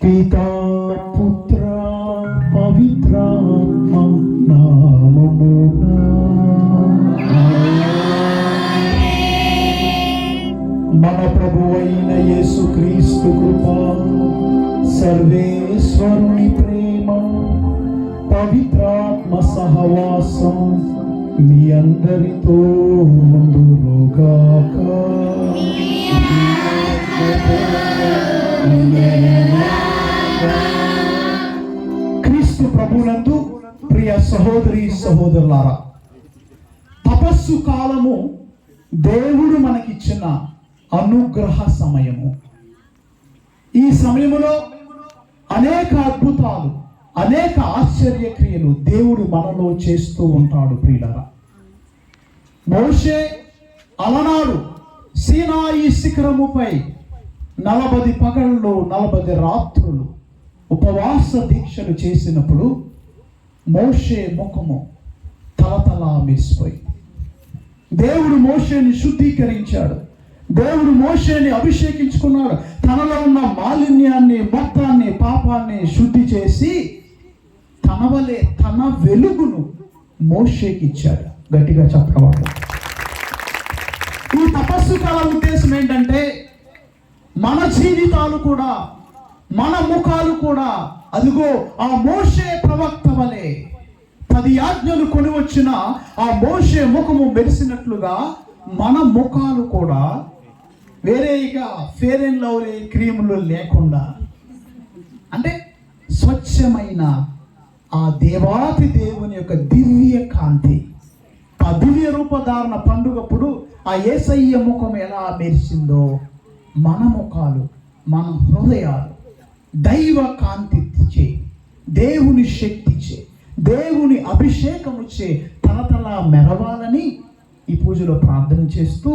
పితా పుత్ర పవిత్రాత్మ నామమున మన ప్రభు అయిన యేసు క్రీస్తు కృప సర్వేశ్వరుని ప్రేమ పవిత్రాత్మ సహవాసం మీ అందరితో ఉందురుగాక సహోదరి సహోదరులారా తపస్సు కాలము దేవుడు మనకిచ్చిన అనుగ్రహ సమయము. ఈ సమయములో అనేక అద్భుతాలు అనేక ఆశ్చర్యక్రియలు దేవుడు మనలో చేస్తూ ఉంటాడు ప్రియులరా. మోషే అలనాడు సీనాయి శిఖరముపై నలభది పగళ్ళు నలభది రాత్రులు ఉపవాస దీక్షలు చేసినప్పుడు మోషే ముఖము తలతలా మెరిసిపోయింది దేవుడు మోషేని శుద్ధీకరించాడు. దేవుడు మోషేని అభిషేకించుకున్నాడు. తనలో ఉన్న మాలిన్యాన్ని మొత్తాన్ని పాపాన్ని శుద్ధి చేసి తన వలె తన వెలుగును మోషేకి ఇచ్చాడు గట్టిగా చెప్పవాడు ఈ తపస్సు కల ఉద్దేశం ఏంటంటే మన జీవితాలు కూడా మన ముఖాలు కూడా అదిగో ఆ మోషే ప్రవక్త వలె పది ఆజ్ఞలు కొని వచ్చిన ఆ మోషే ముఖము మెరిసినట్లుగా మన ముఖాలు కూడా వేరే ఇక ఫేర్ అండ్ లవ్లీ క్రీములు లేకుండా అంటే స్వచ్ఛమైన ఆ దేవాతి దేవుని యొక్క దివ్య కాంతి ఆ దివ్య రూపధారణ పండుగప్పుడు ఆ ఏసయ్య ముఖం ఎలా మెరిసిందో మన ముఖాలు మన హృదయాలు దైవ కాంతి చే దేవుని శక్తి చే దేవుని అభిషేకము చే తలతల మెరవాలని ఈ పూజలో ప్రార్థన చేస్తూ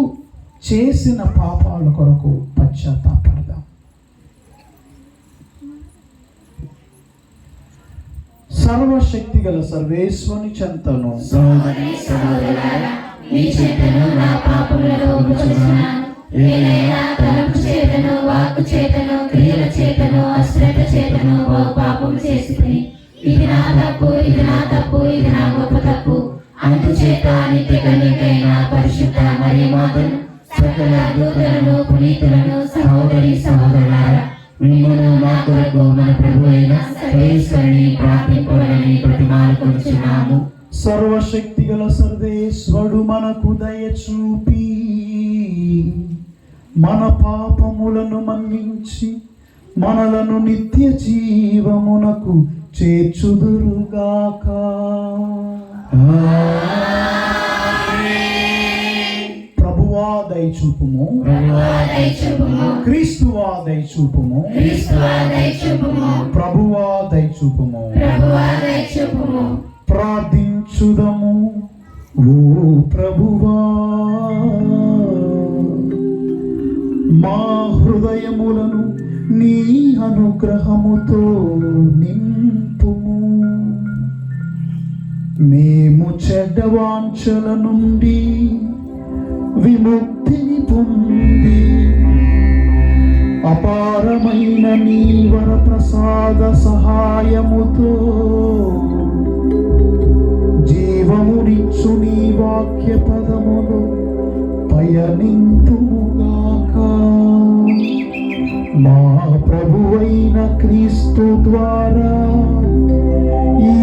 చేసిన పాపాల కొరకు పశ్చాత్తాపడదాం. సర్వశక్తి గల సర్వేశ్వని చెంతను చేతను వాక్కు చేతను క్రియల చేతను అశ్రద్ధ చేతను ఓ చేసుకుని ఇది నా తప్పు ఇది నా తప్పు. ఇది నా గొప్ప తప్పు అందుచేత నిత్య కన్యకైన పరిశుద్ధ మరి మాతను సకల దూతలను పునీతులను సహోదరి సహోదరులారా మిమ్మల్ని మా కొరకు మన ప్రభు అయిన సర్వేశ్వరుని ప్రార్థింపవలని ప్రతిమాలుకొంచున్నాము సర్వశక్తి గల సర్వేశ్వరుడు మనకు దయ చూపి మన పాపములను మన్నించి మనలను నిత్య జీవమునకు చేర్చుదురుగాక. ప్రభువా దయచూపుము. ప్రభువా క్రీస్తువా దయచూపుము. ప్రభువా దయచూపుము. ప్రార్థించుదము. ఓ ప్రభువా. మా హృదయములను నీ అనుగ్రహముతో నింపుము. మేము చెడ్డవాంఛల నుండి విముక్తిని పొంది అపారమైన నీ వరప్రసాద సహాయముతో జీవమునిచ్చు నీ వాక్య పదములు పయనింతుముగాక ప్రభువైన క్రీస్తు ద్వారా ఈ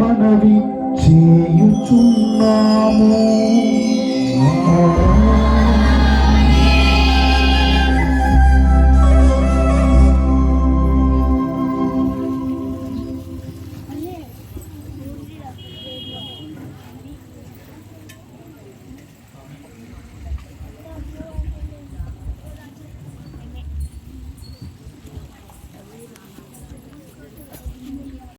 మనవి చేయుచున్నాము.